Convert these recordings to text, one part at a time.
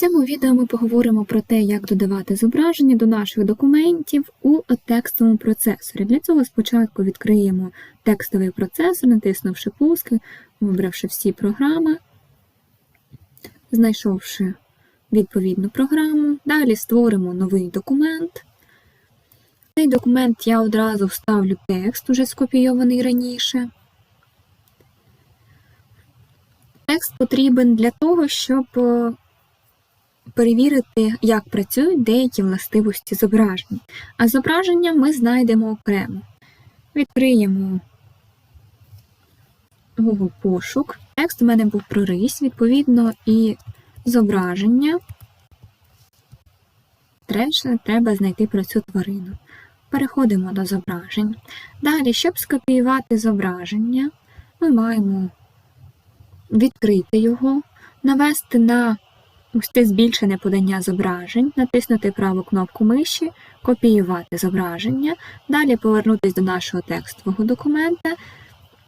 цьому відео ми поговоримо про те, як додавати зображення до наших документів у текстовому процесорі. Для цього спочатку відкриємо текстовий процесор, натиснувши пуски, вибравши всі програми, знайшовши відповідну програму. Далі створимо новий документ. Цей документ я одразу вставлю текст, уже скопійований раніше. Текст потрібен для того, щоб е, перевірити, як працюють деякі властивості зображень. А зображення ми знайдемо окремо. Відкриємо Google пошук. Текст у мене був про рись, відповідно, і зображення. Третше треба знайти про цю тварину. Переходимо до зображень. Далі, щоб скопіювати зображення, ми маємо відкрити його, навести на це збільшене подання зображень, натиснути праву кнопку миші, копіювати зображення, далі повернутися до нашого текстового документа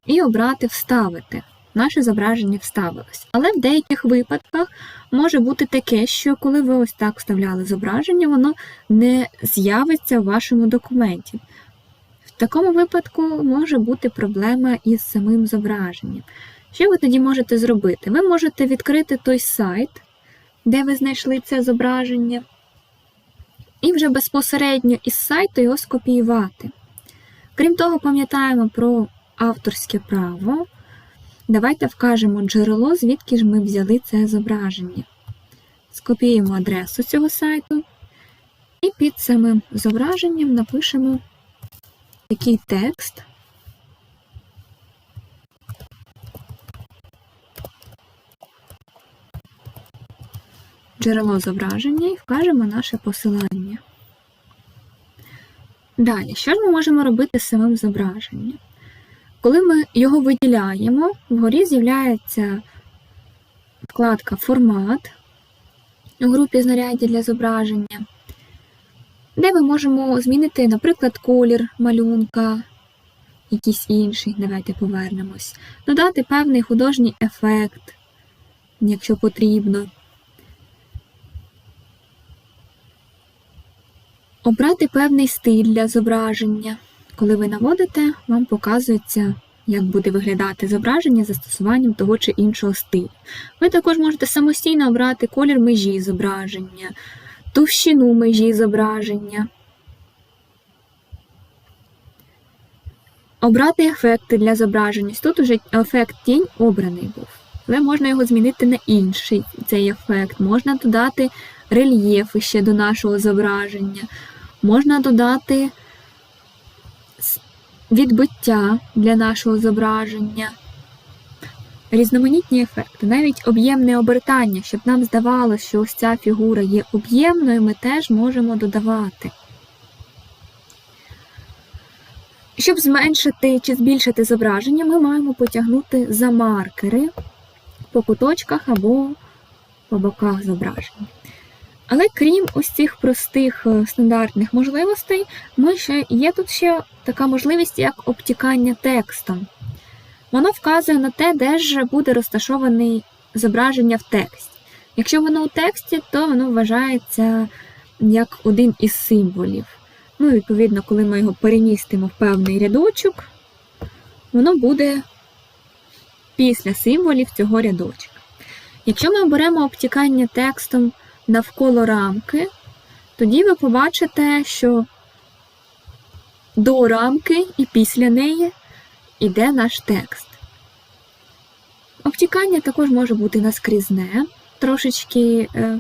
і обрати Вставити. Наше зображення вставилось. Але в деяких випадках може бути таке, що коли ви ось так вставляли зображення, воно не з'явиться в вашому документі. В такому випадку може бути проблема із самим зображенням. Що ви тоді можете зробити? Ви можете відкрити той сайт, де ви знайшли це зображення, і вже безпосередньо із сайту його скопіювати. Крім того, пам'ятаємо про авторське право. Давайте вкажемо джерело, звідки ж ми взяли це зображення. Скопіюємо адресу цього сайту, і під самим зображенням напишемо такий текст. Джерело зображення і вкажемо наше посилання. Далі, що ж ми можемо робити з самим зображенням? Коли ми його виділяємо, вгорі з'являється вкладка Формат у групі знаряддя для зображення, де ми можемо змінити, наприклад, колір малюнка, якийсь інший, давайте повернемось, додати певний художній ефект, якщо потрібно. Обрати певний стиль для зображення. Коли ви наводите, вам показується, як буде виглядати зображення застосуванням того чи іншого стилю. Ви також можете самостійно обрати колір межі зображення, товщину межі зображення, обрати ефекти для зображення. Тут уже ефект тінь обраний був. Але можна його змінити на інший цей ефект. Можна додати рельєфи ще до нашого зображення, можна додати відбиття для нашого зображення, різноманітні ефекти, навіть об'ємне обертання, щоб нам здавалося, що ось ця фігура є об'ємною, ми теж можемо додавати. Щоб зменшити чи збільшити зображення, ми маємо потягнути за маркери по куточках або по боках зображення. Але крім ось цих простих е, стандартних можливостей, ми ще є тут ще така можливість, як обтікання текстом. Воно вказує на те, де ж буде розташоване зображення в тексті. Якщо воно у тексті, то воно вважається як один із символів. Ну, відповідно, коли ми його перемістимо в певний рядочок, воно буде після символів цього рядочка. Якщо ми оберемо обтікання текстом навколо рамки, тоді ви побачите, що до рамки і після неї йде наш текст. Обтікання також може бути наскрізне, трошечки е,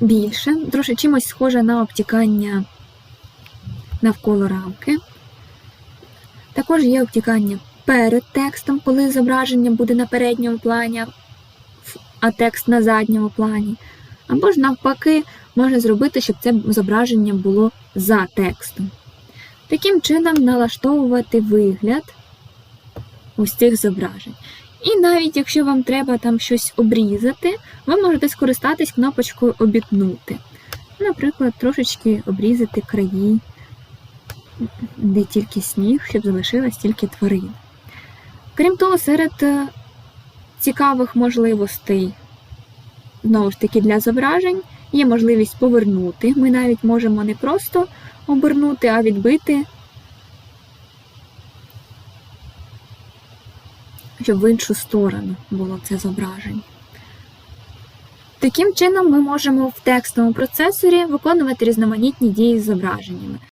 більше, трошки чимось схоже на обтікання навколо рамки. Також є обтікання перед текстом, коли зображення буде на передньому плані, а текст на задньому плані. Або ж, навпаки, можна зробити, щоб це зображення було за текстом. Таким чином, налаштовувати вигляд ось цих зображень. І навіть якщо вам треба там щось обрізати, ви можете скористатись кнопочкою Обітнути. Наприклад, трошечки обрізати краї, де тільки сніг, щоб залишилась тільки тварина. Крім того, серед цікавих можливостей, знову ж таки, для зображень є можливість повернути. Ми навіть можемо не просто обернути, а відбити, щоб в іншу сторону було це зображення. Таким чином, ми можемо в текстовому процесорі виконувати різноманітні дії з зображеннями.